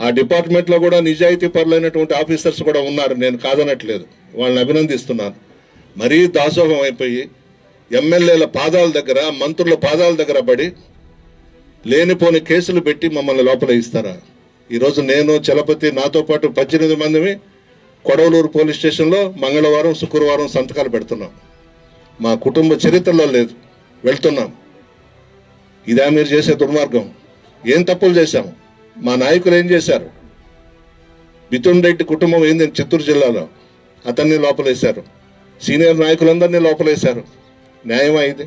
ఆ డిపార్ట్మెంట్లో కూడా నిజాయితీ పరులైనటువంటి ఆఫీసర్స్ కూడా ఉన్నారు. నేను కాదనట్లేదు. వాళ్ళని అభినందిస్తున్నాను. మరీ దాసోహం అయిపోయి ఎమ్మెల్యేల పాదాల దగ్గర మంత్రుల పాదాల దగ్గర పడి లేనిపోని కేసులు పెట్టి మమ్మల్ని లోపల ఇస్తారా? ఈరోజు నేను చలపతి నాతో పాటు పద్దెనిమిది మందిని కొడవలూరు పోలీస్ స్టేషన్లో మంగళవారం శుక్రవారం సంతకాలు పెడుతున్నాం. మా కుటుంబ చరిత్రలో లేదు. వెళ్తున్నాం. ఇదా మీరు చేసే దుర్మార్గం. ఏం తప్పులు చేశాము మా నాయకులు ఏం చేశారు? మిథున్ రెడ్డి కుటుంబం ఏంది? చిత్తూరు జిల్లాలో. అతన్ని లోపలేశారు. సీనియర్ నాయకులందరినీ లోపలేశారు. న్యాయమా ఇది?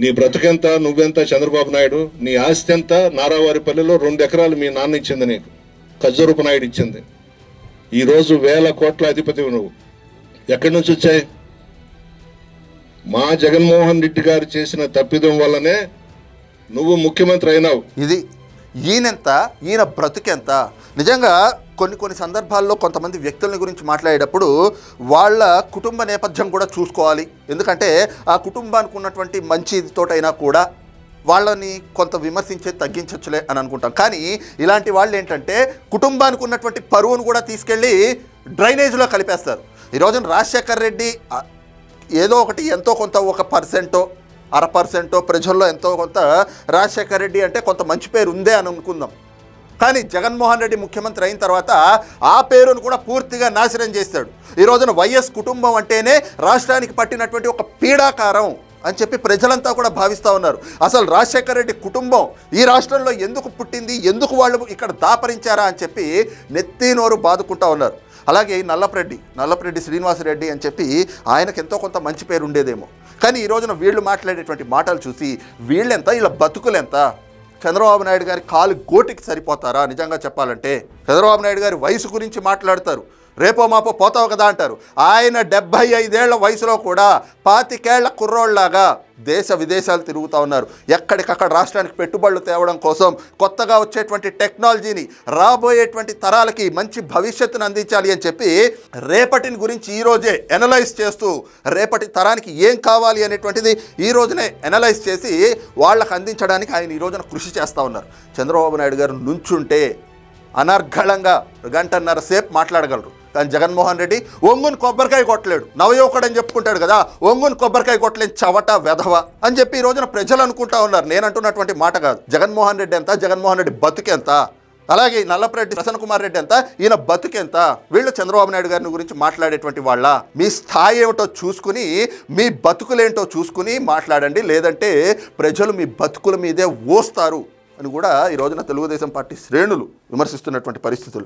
నీ బ్రతుకెంత నువ్వెంత చంద్రబాబు నాయుడు? నీ ఆస్తి ఎంత? నారావారిపల్లిలో రెండు ఎకరాలు మీ నాన్న ఇచ్చింది నీకు. ఖజ్జరూప నాయుడు ఇచ్చింది. ఈరోజు వేల కోట్ల అధిపతివి నువ్వు. ఎక్కడి నుంచి వచ్చాయి? మా జగన్మోహన్ రెడ్డి గారు చేసిన తప్పిదం వల్లనే నువ్వు ముఖ్యమంత్రి అయినావు. ఇది ఈయనెంత? ఈయన బ్రతుకెంత? నిజంగా కొన్ని కొన్ని సందర్భాల్లో కొంతమంది వ్యక్తుల గురించి మాట్లాడేటప్పుడు వాళ్ళ కుటుంబ నేపథ్యం కూడా చూసుకోవాలి. ఎందుకంటే ఆ కుటుంబానికి ఉన్నటువంటి మంచితోటైనా కూడా వాళ్ళని కొంత విమర్శించే తగ్గించవచ్చులే అని అనుకుంటాం. కానీ ఇలాంటి వాళ్ళు ఏంటంటే కుటుంబానికి ఉన్నటువంటి పరువును కూడా తీసుకెళ్ళి డ్రైనేజ్లో కలిపేస్తారు. ఈ రోజున రాజశేఖర్ రెడ్డి ఏదో ఒకటి ఎంతో కొంత ఒక పర్సెంటో అర పర్సెంటో ప్రజల్లో ఎంతో కొంత రాజశేఖర్ రెడ్డి అంటే కొంత మంచి పేరు ఉందే అని అనుకుందాం. కానీ జగన్మోహన్ రెడ్డి ముఖ్యమంత్రి అయిన తర్వాత ఆ పేరును కూడా పూర్తిగా నాశనం చేస్తాడు. ఈ రోజున వైఎస్ కుటుంబం అంటేనే రాష్ట్రానికి పట్టినటువంటి ఒక పీడాకారం. అని చెప్పి ప్రజలంతా కూడా భావిస్తూ ఉన్నారు. అసలు రాజశేఖర రెడ్డి కుటుంబం ఈ రాష్ట్రంలో ఎందుకు పుట్టింది? ఎందుకు వాళ్ళు ఇక్కడ దాపరించారా అని చెప్పి నెత్తి నోరు బాదుకుంటా ఉన్నారు. అలాగే నల్లపరెడ్డి నల్లపరెడ్డి శ్రీనివాసరెడ్డి అని చెప్పి ఆయనకు ఎంతో కొంత మంచి పేరు ఉండేదేమో. కానీ ఈ రోజున వీళ్ళు మాట్లాడేటువంటి మాటలు చూసి వీళ్ళెంత వీళ్ళ బతుకులెంత? చంద్రబాబు నాయుడు గారి కాలు గోటికి సరిపోతారా? నిజంగా చెప్పాలంటే చంద్రబాబు నాయుడు గారి వయసు గురించి మాట్లాడతారు. రేపో మాపో పోతావు కదా అంటారు. ఆయన డెబ్బై ఐదేళ్ళ వయసులో కూడా పాతికేళ్ళ కుర్రోళ్ళాగా దేశ విదేశాలు తిరుగుతూ ఉన్నారు. ఎక్కడికక్కడ రాష్ట్రానికి పెట్టుబడులు తేవడం కోసం కొత్తగా వచ్చేటువంటి టెక్నాలజీని రాబోయేటువంటి తరాలకి మంచి భవిష్యత్తును అందించాలి అని చెప్పి రేపటిని గురించి ఈరోజే ఎనలైజ్ చేస్తూ రేపటి తరానికి ఏం కావాలి అనేటువంటిది ఈ రోజునే ఎనలైజ్ చేసి వాళ్ళకు అందించడానికి ఆయన ఈ రోజున కృషి చేస్తూ ఉన్నారు. చంద్రబాబు నాయుడు గారు నుంచుంటే అనర్ఘళంగా గంటన్నర సేపు మాట్లాడగలరు. కానీ జగన్మోహన్ రెడ్డి ఒంగుని కొబ్బరికాయ కొట్టలేడు. నవయువకుడు అని చెప్పుకుంటాడు కదా ఒంగుని కొబ్బరికాయ కొట్టలేని చవట వెధవ అని చెప్పి ఈ రోజున ప్రజలు అనుకుంటా ఉన్నారు. నేను అంటున్నటువంటి మాట కాదు. జగన్మోహన్ రెడ్డి ఎంత జగన్మోహన్ రెడ్డి బతుకెంత అలాగే నల్లపరెడ్డి ప్రసన్న కుమార్ రెడ్డి ఎంత? ఈయన బతుకెంత వీళ్ళు చంద్రబాబు నాయుడు గారిని గురించి మాట్లాడేటువంటి వాళ్ళ మీ స్థాయి ఏమిటో చూసుకుని మీ బతుకులేంటో చూసుకుని మాట్లాడండి. లేదంటే ప్రజలు మీ బతుకుల మీదే ఓస్తారు. అని కూడా ఈ రోజున తెలుగుదేశం పార్టీ శ్రేణులు విమర్శిస్తున్నటువంటి పరిస్థితులు.